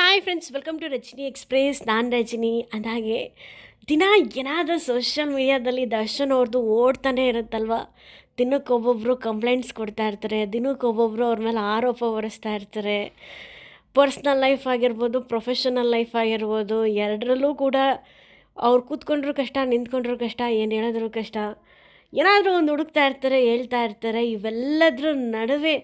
Hi friends welcome to Rajani express ನಾನು ರಜನಿ. ಅಂದಾಗೆ, ದಿನ ಏನಾದರೂ ಸೋಷಿಯಲ್ ಮೀಡಿಯಾದಲ್ಲಿ ದರ್ಶನ್ ಅವ್ರದ್ದು ಓಡ್ತಾನೆ ಇರುತ್ತಲ್ವ? ದಿನಕ್ಕೆ ಒಬ್ಬೊಬ್ಬರು ಕಂಪ್ಲೇಂಟ್ಸ್ ಕೊಡ್ತಾ ಇರ್ತಾರೆ, ದಿನಕ್ಕೆ ಒಬ್ಬೊಬ್ಬರು ಅವ್ರ ಮೇಲೆ ಆರೋಪ ಹೊರಿಸ್ತಾ ಇರ್ತಾರೆ. ಪರ್ಸ್ನಲ್ ಲೈಫ್ ಆಗಿರ್ಬೋದು ಪ್ರೊಫೆಷನಲ್ ಲೈಫ್ ಆಗಿರ್ಬೋದು, ಎರಡರಲ್ಲೂ ಕೂಡ ಅವ್ರು ಕೂತ್ಕೊಂಡ್ರೂ ಕಷ್ಟ, ನಿಂತ್ಕೊಂಡ್ರೂ ಕಷ್ಟ, ಏನು ಹೇಳಿದ್ರು ಕಷ್ಟ. ಏನಾದರೂ ಒಂದು ಹುಡುಕ್ತಾ ಇರ್ತಾರೆ, ಹೇಳ್ತಾ ಇರ್ತಾರೆ, ಇವೆಲ್ಲದ್ರ ನಡುವೆ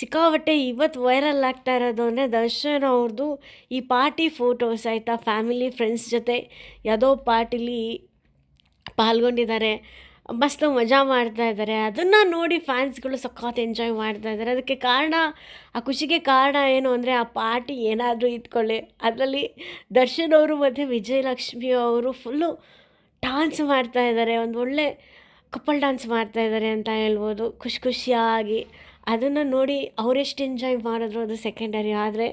ಸಿಕ್ಕಾಪಟ್ಟೆ ಇವತ್ತು ವೈರಲ್ ಆಗ್ತಾ ಇರೋದು ಅಂದರೆ ದರ್ಶನ್ ಅವ್ರದ್ದು ಈ ಪಾರ್ಟಿ ಫೋಟೋಸ್ ಆಯಿತಾ ಫ್ಯಾಮಿಲಿ ಫ್ರೆಂಡ್ಸ್ ಜೊತೆ ಯಾವುದೋ ಪಾರ್ಟಿಲಿ ಪಾಲ್ಗೊಂಡಿದ್ದಾರೆ, ಮಸ್ತ್ ಮಜಾ ಮಾಡ್ತಾ ಇದ್ದಾರೆ, ಅದನ್ನು ನೋಡಿ ಫ್ಯಾನ್ಸ್ಗಳು ಸಖತ್ ಎಂಜಾಯ್ ಮಾಡ್ತಾ ಇದ್ದಾರೆ. ಅದಕ್ಕೆ ಕಾರಣ, ಆ ಖುಷಿಗೆ ಕಾರಣ ಏನು ಅಂದರೆ ಆ ಪಾರ್ಟಿ ಏನಾದರೂ ಇದ್ಕೊಳ್ಳಿ. ಅದರಲ್ಲಿ ದರ್ಶನ್ ಅವರು ಮತ್ತು ವಿಜಯಲಕ್ಷ್ಮಿ ಅವರು ಫುಲ್ಲು ಡಾನ್ಸ್ ಮಾಡ್ತಾ ಇದ್ದಾರೆ. ಒಂದು ಒಳ್ಳೆ ಕಪಲ್ ಡ್ಯಾನ್ಸ್ ಮಾಡ್ತಾ ಇದ್ದಾರೆ ಅಂತ ಹೇಳ್ಬೋದು. ಖುಷಿ ಖುಷಿಯಾಗಿ. ಅದನ್ನು ನೋಡಿ ಅವರೆಷ್ಟು ಎಂಜಾಯ್ ಮಾಡಿದ್ರು ಅದು ಸೆಕೆಂಡರಿ ಆದರೆ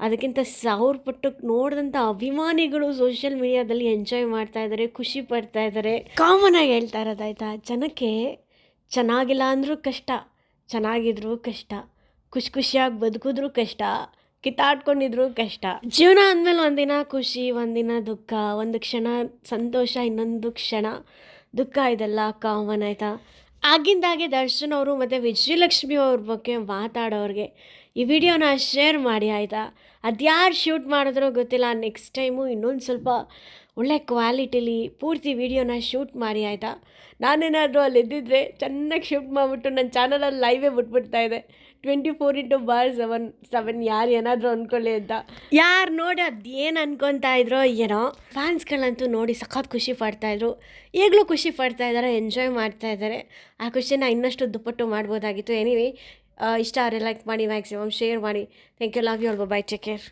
ಅದಕ್ಕಿಂತ ಸಾವಿರ ಪಟ್ಟು ನೋಡಿದಂಥ ಅಭಿಮಾನಿಗಳು ಸೋಷಿಯಲ್ ಮೀಡಿಯಾದಲ್ಲಿ ಎಂಜಾಯ್ ಮಾಡ್ತಾ ಇದ್ದಾರೆ ಖುಷಿ ಪಡ್ತಾ ಇದ್ದಾರೆ ಕಾಮನ್ ಹೇಳ್ತಾ ಇರೋದಾಯ್ತಾ ಜನಕ್ಕೆ ಚೆನ್ನಾಗಿಲ್ಲ ಅಂದರೂ ಕಷ್ಟ, ಚೆನ್ನಾಗಿದ್ರು ಕಷ್ಟ, ಖುಷಿ ಖುಷಿಯಾಗಿ ಬದುಕಿದ್ರು ಕಷ್ಟ, ಕಿತ್ತಾಡ್ಕೊಂಡಿದ್ರು ಕಷ್ಟ. ಜೀವನ ಅಂದಮೇಲೆ ಒಂದಿನ ಖುಷಿ, ಒಂದಿನ ದುಃಖ, ಒಂದು ಕ್ಷಣ ಸಂತೋಷ, ಇನ್ನೊಂದು ಕ್ಷಣ ದುಃಖ ಇದೆಲ್ಲ ಕಾಮನ್ ಆಯಿತಾ? ಆಗಿಂದಾಗೆ ದರ್ಶನ್ ಅವರು ಮತ್ತು ವಿಜಯಲಕ್ಷ್ಮಿ ಅವ್ರ ಬಗ್ಗೆ ಮಾತಾಡೋರಿಗೆ ಈ ವಿಡಿಯೋನ ಶೇರ್ ಮಾಡಿ, ಆಯಿತಾ? ಅದ್ಯಾರು ಶೂಟ್ ಮಾಡಿದ್ರೋ ಗೊತ್ತಿಲ್ಲ ನೆಕ್ಸ್ಟ್ ಟೈಮು ಇನ್ನೊಂದು ಸ್ವಲ್ಪ ಒಳ್ಳೆ ಕ್ವಾಲಿಟಿಲಿ ಪೂರ್ತಿ ವೀಡಿಯೋನ ಶೂಟ್ ಮಾಡಿ, ಆಯಿತಾ? ನಾನೇನಾದರೂ ಅಲ್ಲಿ ಇದ್ದಿದ್ರೆ ಚೆನ್ನಾಗಿ ಶೂಟ್ ಮಾಡಿಬಿಟ್ಟು ನನ್ನ ಚಾನಲಲ್ಲಿ ಲೈವೇ ಬಿಟ್ಬಿಡ್ತಾ ಇದೆ twenty four into bar seven seven ಯಾರು ಏನಾದರೂ ಅಂದ್ಕೊಳ್ಳಿ ಅಂತ. ಯಾರು ನೋಡಿ ಅದೇನು ಅನ್ಕೊತಾ ಇದ್ರೋ ಏನೋ ಫ್ಯಾನ್ಸ್ಗಳಂತೂ ನೋಡಿ ಸಖತ್ ಖುಷಿ ಪಡ್ತಾಯಿದ್ರು ಈಗಲೂ ಖುಷಿ ಪಡ್ತಾ ಇದ್ದಾರೆ ಎಂಜಾಯ್ ಮಾಡ್ತಾ ಇದ್ದಾರೆ ಆ ಖುಷಿನ ಇನ್ನಷ್ಟು ದುಪ್ಪಟ್ಟು ಮಾಡ್ಬೋದಾಗಿತ್ತು. ಎನಿವೆ ಇಷ್ಟ ಲೈಕ್ ಮಾಡಿ ಮ್ಯಾಕ್ಸಿಮಮ್ ಶೇರ್ ಮಾಡಿ. Thank you love you all bye take care